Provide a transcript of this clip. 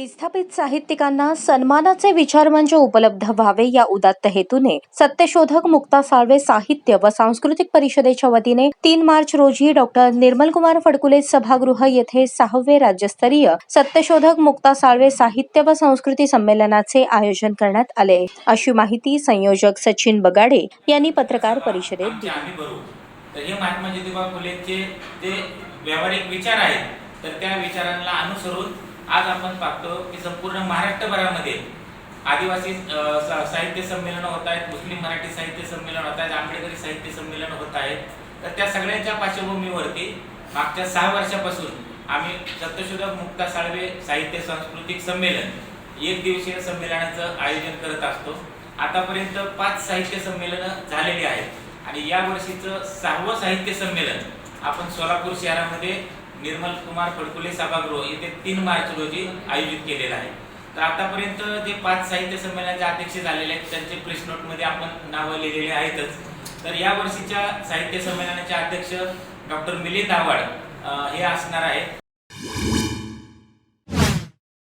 विस्थापित साहित्यिकांना सन्मानाचे विचारमंच उपलब्ध व्हावे या उदात्त हेतूने सत्यशोधक मुक्ता साळवे साहित्य व सांस्कृतिक परिषदेच्या वतीने तीन मार्च रोजी डॉक्टर निर्मलकुमार फडकुले सभागृह येथे सहावे राज्यस्तरीय सत्यशोधक मुक्ता साळवे साहित्य व संस्कृती संमेलनाचे आयोजन करण्यात आले. अशी माहिती संयोजक सचिन बगाडे यांनी पत्रकार परिषदेत दिली. महात्मा ज्योतिबा म्हणजे फुलेचे जे व्यावहारिक विचार आहेत तर त्या विचारांना अनुसरून आज आपण पाहतो की संपूर्ण महाराष्ट्रभरामध्ये आदिवासी साहित्य संमेलन होत आहेत मुस्लिम मराठी साहित्य संमेलन होत आहेत आंबेडकरी साहित्य संमेलन होत आहेत. तर त्या सगळ्यांच्या पार्श्वभूमीवरती मागच्या सहा वर्षापासून आम्ही सत्यशोधक मुक्ता साळवे साहित्य सांस्कृतिक संमेलन एक दिवसीय संमेलनाचं आयोजन करत असतो. आतापर्यंत पाच साहित्य संमेलनं झालेली आहेत. आणि या वर्षीचं सहावं साहित्य संमेलन आपण सोलापूर शहरामध्ये निर्मल कुमार फडकुले सभागृह येथे तीन मार्च रोजी आयोजित केलेलं आहे. तर आतापर्यंत जे पाच साहित्य संमेलनाचे अध्यक्ष झालेले आहेत त्यांचे प्रेस नोटमध्ये आपण नावं लिहिलेले आहेतच. तर या वर्षीच्या साहित्य संमेलनाचे अध्यक्ष डॉक्टर मिलिंद आव्हाड हे असणार आहेत.